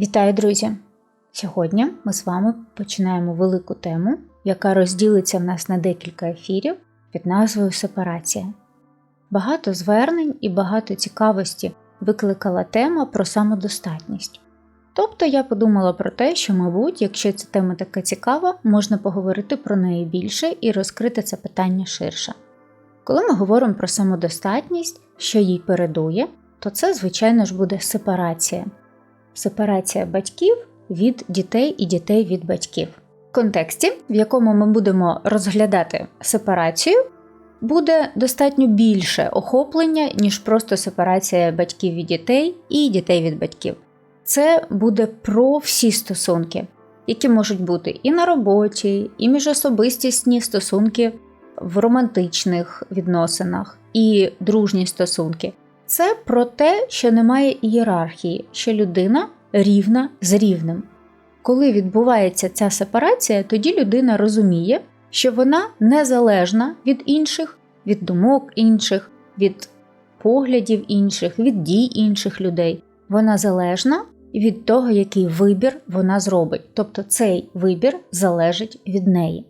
Вітаю, друзі! Сьогодні ми з вами починаємо велику тему, яка розділиться в нас на декілька ефірів під назвою Сепарація. Багато звернень і багато цікавості викликала тема про самодостатність. Тобто я подумала про те, що, мабуть, якщо ця тема така цікава, можна поговорити про неї більше і розкрити це питання ширше. Коли ми говоримо про самодостатність, що їй передує, то це, звичайно ж, буде сепарація. Сепарація батьків від дітей і дітей від батьків. В контексті, в якому ми будемо розглядати сепарацію, буде достатньо більше охоплення, ніж просто сепарація батьків від дітей і дітей від батьків. Це буде про всі стосунки, які можуть бути і на роботі, і міжособистісні стосунки в романтичних відносинах, і дружні стосунки. Це про те, що немає ієрархії, що людина рівна з рівним. Коли відбувається ця сепарація, тоді людина розуміє, що вона незалежна від інших, від думок інших, від поглядів інших, від дій інших людей. Вона залежна від того, який вибір вона зробить. Тобто цей вибір залежить від неї.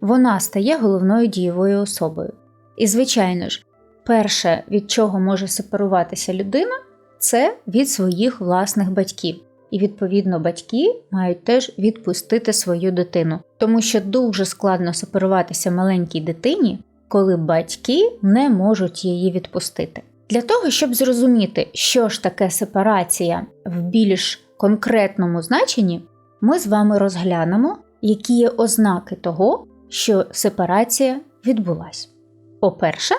Вона стає головною дієвою особою. І, звичайно ж, перше, від чого може сепаруватися людина, це від своїх власних батьків. І, відповідно, батьки мають теж відпустити свою дитину, тому що дуже складно сепаруватися маленькій дитині, коли батьки не можуть її відпустити. Для того, щоб зрозуміти, що ж таке сепарація в більш конкретному значенні, ми з вами розглянемо, які є ознаки того, що сепарація відбулася. По-перше,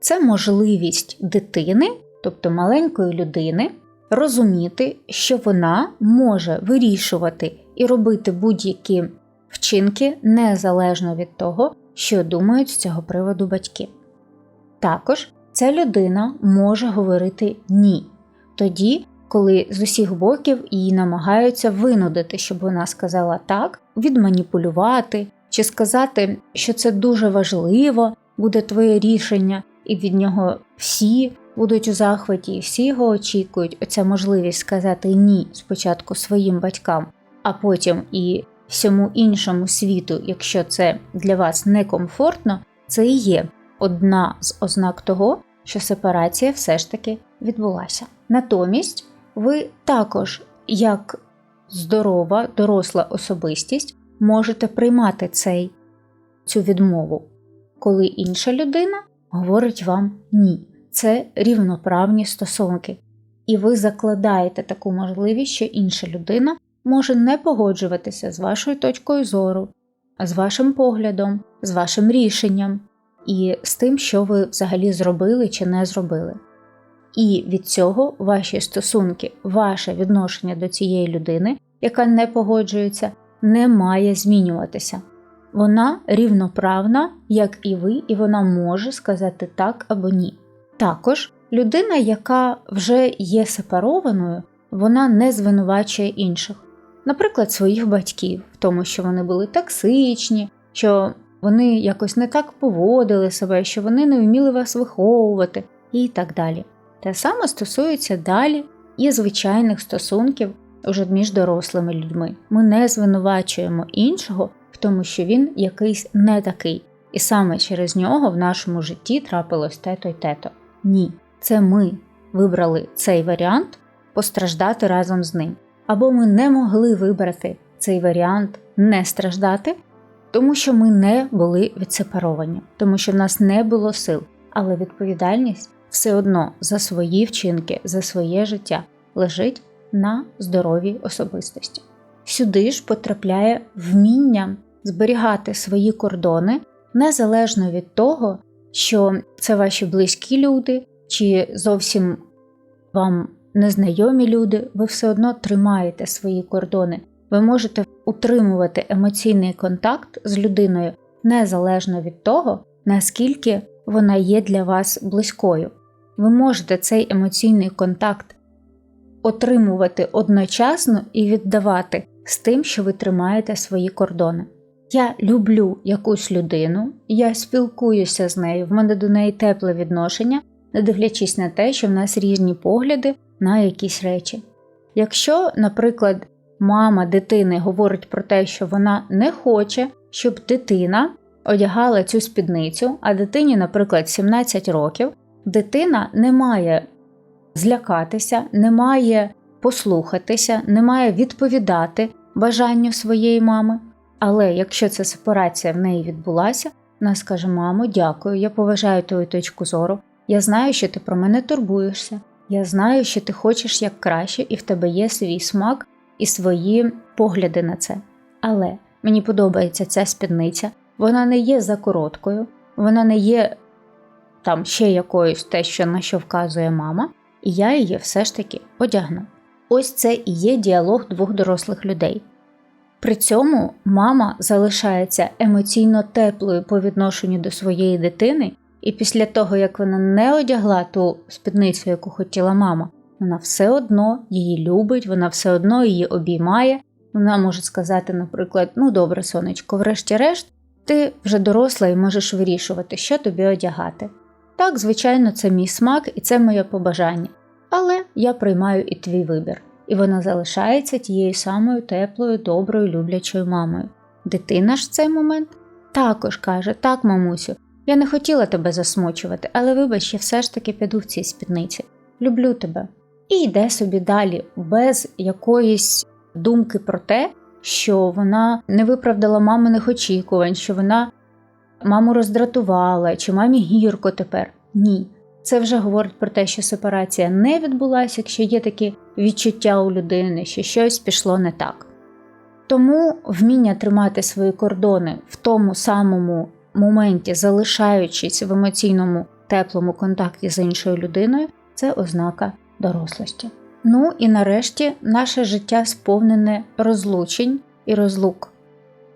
це можливість дитини, тобто маленької людини, розуміти, що вона може вирішувати і робити будь-які вчинки незалежно від того, що думають з цього приводу батьки. Також ця людина може говорити ні тоді, коли з усіх боків її намагаються винудити, щоб вона сказала так, відманіпулювати чи сказати, що це дуже важливо, буде твоє рішення, і від нього всі будуть у захваті, всі його очікують. Оця можливість сказати ні спочатку своїм батькам, а потім і всьому іншому світу, якщо це для вас некомфортно, це і є одна з ознак того, що сепарація все ж таки відбулася. Натомість ви також, як здорова, доросла особистість, можете приймати цей, цю відмову, коли інша людина говорить вам ні. Це рівноправні стосунки, і ви закладаєте таку можливість, що інша людина може не погоджуватися з вашою точкою зору, з вашим поглядом, з вашим рішенням і з тим, що ви взагалі зробили чи не зробили. І від цього ваші стосунки, ваше відношення до цієї людини, яка не погоджується, не має змінюватися. Вона рівноправна, як і ви, і вона може сказати так або ні. Також людина, яка вже є сепарованою, вона не звинувачує інших, наприклад, своїх батьків, в тому, що вони були токсичні, що вони якось не так поводили себе, що вони не вміли вас виховувати і так далі. Те саме стосується далі і звичайних стосунків уже між дорослими людьми. Ми не звинувачуємо іншого тому, що він якийсь не такий, і саме через нього в нашому житті трапилось те-то й те-то. Ні, це ми вибрали цей варіант постраждати разом з ним. Або ми не могли вибрати цей варіант не страждати, тому що ми не були відсепаровані, тому що в нас не було сил, але відповідальність все одно за свої вчинки, за своє життя лежить на здоровій особистості. Сюди ж потрапляє вміння зберігати свої кордони незалежно від того, що це ваші близькі люди, чи зовсім вам незнайомі люди, ви все одно тримаєте свої кордони. Ви можете утримувати емоційний контакт з людиною незалежно від того, наскільки вона є для вас близькою. Ви можете цей емоційний контакт отримувати одночасно і віддавати з тим, що ви тримаєте свої кордони. Я люблю якусь людину, я спілкуюся з нею, в мене до неї тепле відношення, не дивлячись на те, що в нас різні погляди на якісь речі. Якщо, наприклад, мама дитини говорить про те, що вона не хоче, щоб дитина одягала цю спідницю, а дитині, наприклад, 17 років, дитина не має злякатися, не має послухатися, не має відповідати бажанню своєї мами. Але якщо ця сепарація в неї відбулася, вона скаже: Мамо, дякую, я поважаю твою точку зору. Я знаю, що ти про мене турбуєшся. Я знаю, що ти хочеш як краще, і в тебе є свій смак і свої погляди на це. Але мені подобається ця спідниця, вона не є за короткою, вона не є там ще якоюсь те, що на що вказує мама, і я її все ж таки одягну. Ось це і є діалог двох дорослих людей. При цьому мама залишається емоційно теплою по відношенню до своєї дитини, і після того, як вона не одягла ту спідницю, яку хотіла мама, вона все одно її любить, вона все одно її обіймає. Вона може сказати, наприклад, ну добре, сонечко, врешті-решт, ти вже доросла і можеш вирішувати, що тобі одягати. Так, звичайно, це мій смак і це моє побажання, але я приймаю і твій вибір і вона залишається тією самою теплою, доброю, люблячою мамою. Дитина ж в цей момент також каже: Так, мамусю, я не хотіла тебе засмучувати, але вибач, я все ж таки піду в цій спідниці. Люблю тебе. І йде собі далі, без якоїсь думки про те, що вона не виправдала маминих очікувань, що вона маму роздратувала, чи мамі гірко тепер. Ні. Це вже говорить про те, що сепарація не відбулася, якщо є такі відчуття у людини, що щось пішло не так. Тому вміння тримати свої кордони в тому самому моменті, залишаючись в емоційному теплому контакті з іншою людиною, це ознака дорослості. Ну і нарешті наше життя сповнене розлучень і розлук.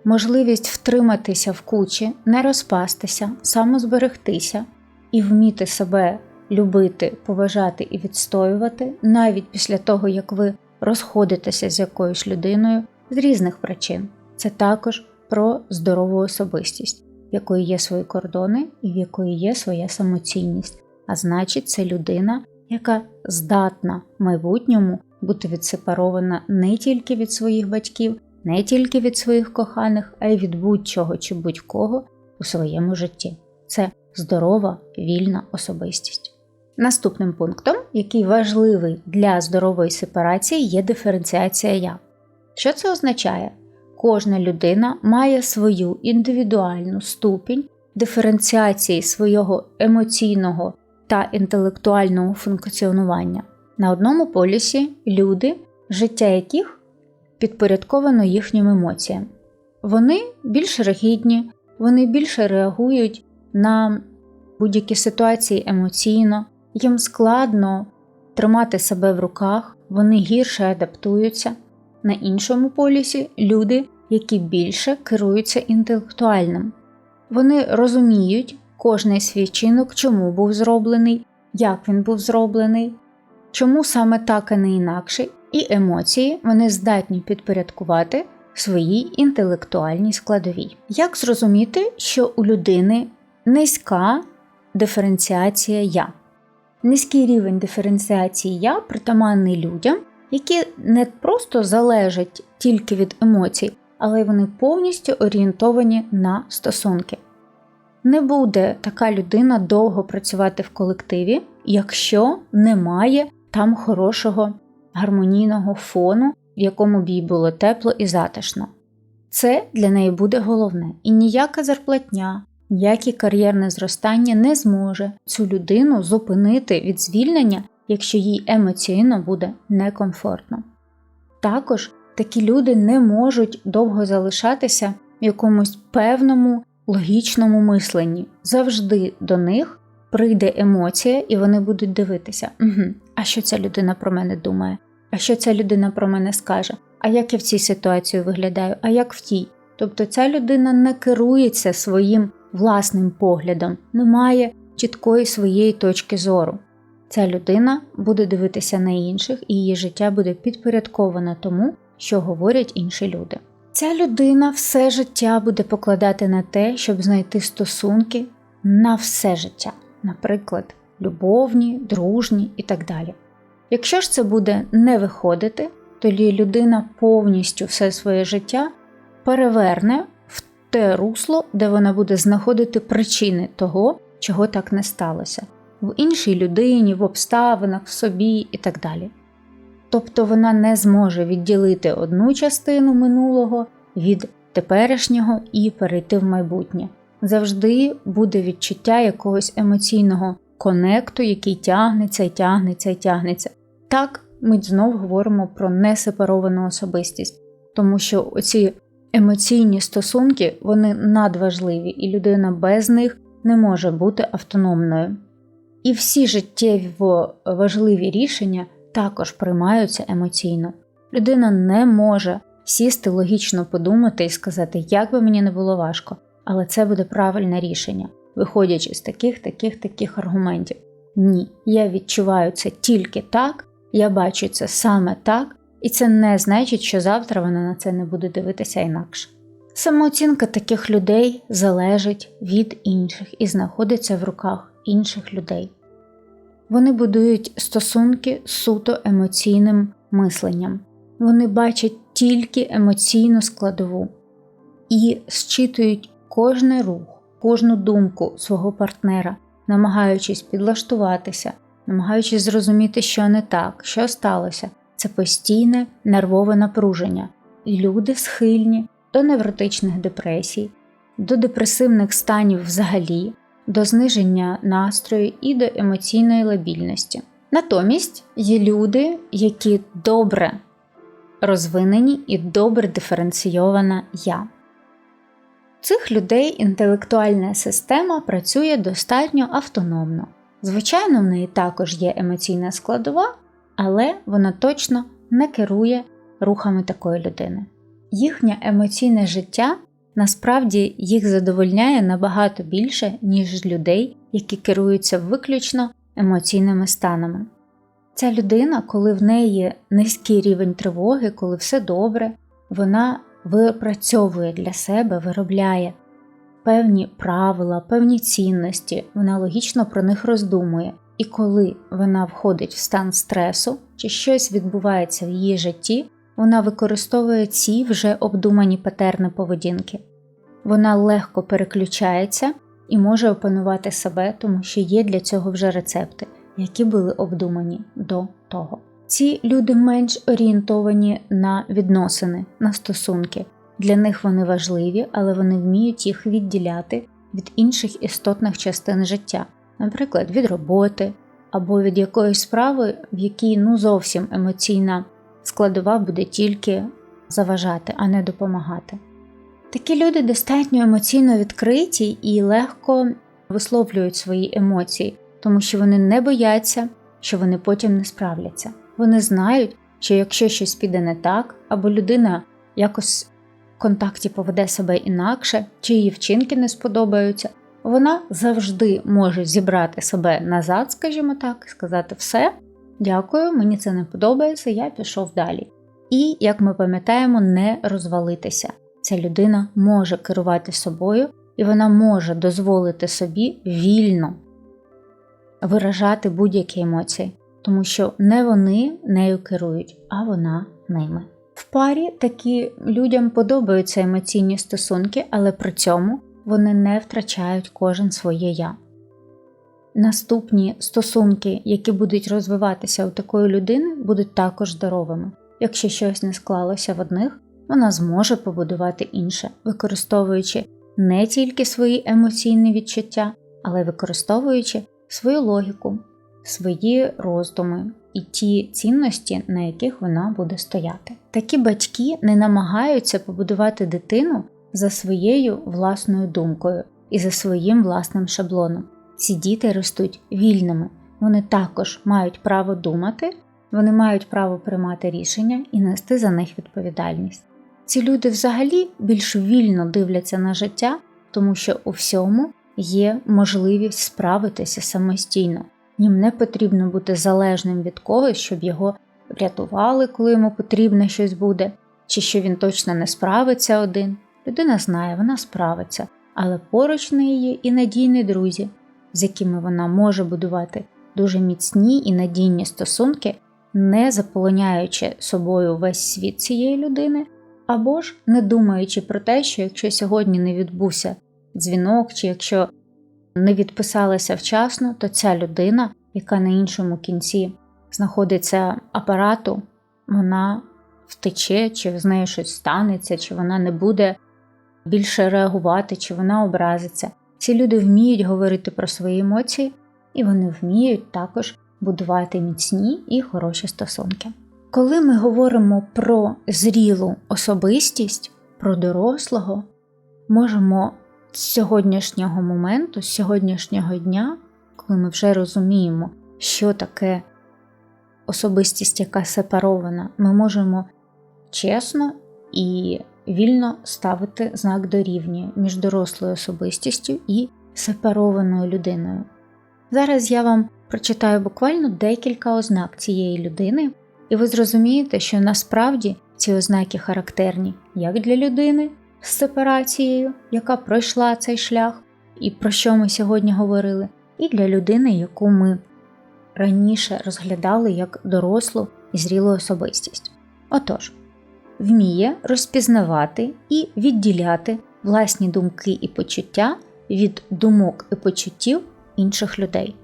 Можливість втриматися в кучі, не розпастися, самозберегтися і вміти себе любити, поважати і відстоювати навіть після того, як ви розходитеся з якоюсь людиною з різних причин. Це також про здорову особистість, в якої є свої кордони і в якої є своя самоцінність. А значить, це людина, яка здатна в майбутньому бути відсепарована не тільки від своїх батьків, не тільки від своїх коханих, а й від будь-чого чи будь-кого у своєму житті. Це здорова, вільна особистість. Наступним пунктом, який важливий для здорової сепарації, є диференціація я. Що це означає? Кожна людина має свою індивідуальну ступінь диференціації свого емоційного та інтелектуального функціонування. На одному полюсі люди, життя яких підпорядковано їхнім емоціям. Вони більш ригідні, вони більше реагують на будь-які ситуації емоційно, їм складно тримати себе в руках, вони гірше адаптуються. На іншому полюсі люди, які більше керуються інтелектуальним. Вони розуміють кожний свій чинок, чому був зроблений, як він був зроблений, чому саме так, а не інакше, і емоції вони здатні підпорядкувати своїй інтелектуальній складовій. Як зрозуміти, що у людини низька диференціація я. Низький рівень диференціації я притаманний людям, які не просто залежать тільки від емоцій, але вони повністю орієнтовані на стосунки. Не буде така людина довго працювати в колективі, якщо немає там хорошого гармонійного фону, в якому б їй було тепло і затишно. Це для неї буде головне. І ніяка зарплатня, ніяке кар'єрне зростання не зможе цю людину зупинити від звільнення, якщо їй емоційно буде некомфортно. Також такі люди не можуть довго залишатися в якомусь певному логічному мисленні. Завжди до них прийде емоція, і вони будуть дивитися, угу, а що ця людина про мене думає, а що ця людина про мене скаже, а як я в цій ситуації виглядаю, а як в тій. Тобто ця людина не керується своїм власним поглядом, не має чіткої своєї точки зору. Ця людина буде дивитися на інших, і її життя буде підпорядковане тому, що говорять інші люди. Ця людина все життя буде покладати на те, щоб знайти стосунки на все життя, наприклад, любовні, дружні і так далі. Якщо ж це буде не виходити, тоді людина повністю все своє життя переверне те русло, де вона буде знаходити причини того, чого так не сталося, в іншій людині, в обставинах, в собі і так далі. Тобто вона не зможе відділити одну частину минулого від теперішнього і перейти в майбутнє. Завжди буде відчуття якогось емоційного конекту, який тягнеться і тягнеться і тягнеться. Так, ми знову говоримо про несепаровану особистість, тому що оці емоційні стосунки вони надважливі, і людина без них не може бути автономною. І всі життєві важливі рішення також приймаються емоційно. Людина не може сісти логічно подумати і сказати, як би мені не було важко, але це буде правильне рішення, виходячи з таких, таких, таких аргументів. Ні, я відчуваю це тільки так, я бачу це саме так, і це не значить, що завтра вона на це не буде дивитися інакше. Самооцінка таких людей залежить від інших і знаходиться в руках інших людей. Вони будують стосунки суто емоційним мисленням, вони бачать тільки емоційну складову і зчитують кожний рух, кожну думку свого партнера, намагаючись підлаштуватися, намагаючись зрозуміти, що не так, що сталося. Це постійне нервове напруження, люди схильні до невротичних депресій, до депресивних станів взагалі, до зниження настрою і до емоційної лабільності. Натомість є люди, які добре розвинені і добре диференційована я. Цих людей інтелектуальна система працює достатньо автономно. Звичайно, в неї також є емоційна складова, але вона точно не керує рухами такої людини. Їхнє емоційне життя насправді їх задовольняє набагато більше, ніж людей, які керуються виключно емоційними станами. Ця людина, коли в неї низький рівень тривоги, коли все добре, вона випрацьовує для себе, виробляє певні правила, певні цінності, вона логічно про них роздумує. І коли вона входить в стан стресу чи щось відбувається в її житті, вона використовує ці вже обдумані патерни поведінки. Вона легко переключається і може опанувати себе, тому що є для цього вже рецепти, які були обдумані до того. Ці люди менш орієнтовані на відносини, на стосунки. Для них вони важливі, але вони вміють їх відділяти від інших істотних частин життя, наприклад, від роботи або від якоїсь справи, в якій ну зовсім емоційна складова буде тільки заважати, а не допомагати. Такі люди достатньо емоційно відкриті і легко висловлюють свої емоції, тому що вони не бояться, що вони потім не справляться. Вони знають, що якщо щось піде не так, або людина якось в контакті поведе себе інакше, чи її вчинки не сподобаються, вона завжди може зібрати себе назад, скажімо так, сказати все, дякую, мені це не подобається, я пішов далі. І, як ми пам'ятаємо, не розвалитися. Ця людина може керувати собою, і вона може дозволити собі вільно виражати будь-які емоції тому що не вони нею керують, а вона ними. В парі такі людям подобаються емоційні стосунки, але при цьому вони не втрачають кожен своє я. Наступні стосунки, які будуть розвиватися у такої людини, будуть також здоровими. Якщо щось не склалося в одних, вона зможе побудувати інше, використовуючи не тільки свої емоційні відчуття, але використовуючи свою логіку, свої роздуми і ті цінності, на яких вона буде стояти. Такі батьки не намагаються побудувати дитину за своєю власною думкою і за своїм власним шаблоном. Ці діти ростуть вільними, вони також мають право думати, вони мають право приймати рішення і нести за них відповідальність. Ці люди взагалі більш вільно дивляться на життя, тому що у всьому є можливість справитися самостійно, їм не потрібно бути залежним від когось, щоб його врятували, коли йому потрібно щось буде, чи що він точно не справиться один. Людина знає, вона справиться, але поруч неї і надійні друзі, з якими вона може будувати дуже міцні і надійні стосунки, не заполоняючи собою весь світ цієї людини, або ж не думаючи про те, що якщо сьогодні не відбувся дзвінок, чи якщо не відписалася вчасно, то ця людина, яка на іншому кінці знаходиться апарату, вона втече, чи з нею щось станеться, чи вона не буде більше реагувати, чи вона образиться. Ці люди вміють говорити про свої емоції, і вони вміють також будувати міцні і хороші стосунки. Коли ми говоримо про зрілу особистість, про дорослого, можемо з сьогоднішнього моменту, з сьогоднішнього дня, коли ми вже розуміємо, що таке особистість, яка сепарована, ми можемо чесно і вільно ставити знак дорівнює між дорослою особистістю і сепарованою людиною. Зараз я вам прочитаю буквально декілька ознак цієї людини, і ви зрозумієте, що насправді ці ознаки характерні як для людини з сепарацією, яка пройшла цей шлях, і про що ми сьогодні говорили, і для людини, яку ми раніше розглядали як дорослу і зрілу особистість. Отож, вміє розпізнавати і відділяти власні думки і почуття від думок і почуттів інших людей.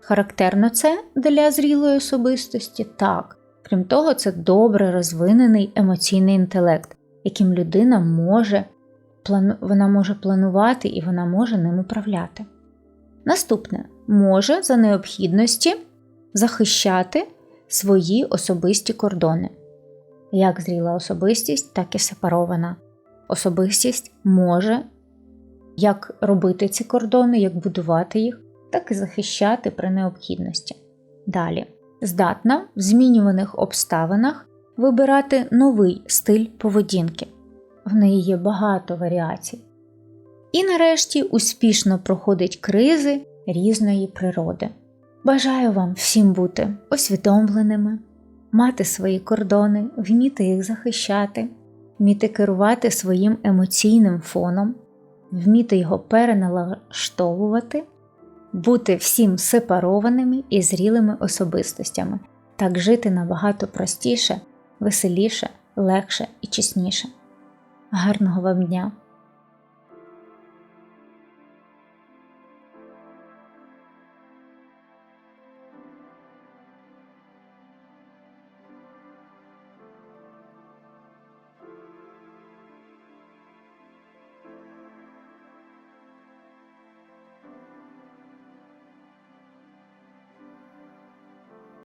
Характерно це для зрілої особистості так. Крім того, це добре розвинений емоційний інтелект, яким людина може вона може планувати і вона може ним управляти. Наступне може за необхідності захищати свої особисті кордони. Як зріла особистість, так і сепарована. Особистість може як робити ці кордони, як будувати їх, так і захищати при необхідності. Далі здатна в змінюваних обставинах вибирати новий стиль поведінки. В неї є багато варіацій. І нарешті успішно проходить кризи різної природи. Бажаю вам всім бути усвідомленими, мати свої кордони, вміти їх захищати, вміти керувати своїм емоційним фоном, вміти його переналаштовувати, бути всім сепарованими і зрілими особистостями, так жити набагато простіше, веселіше, легше і чесніше. Гарного вам дня!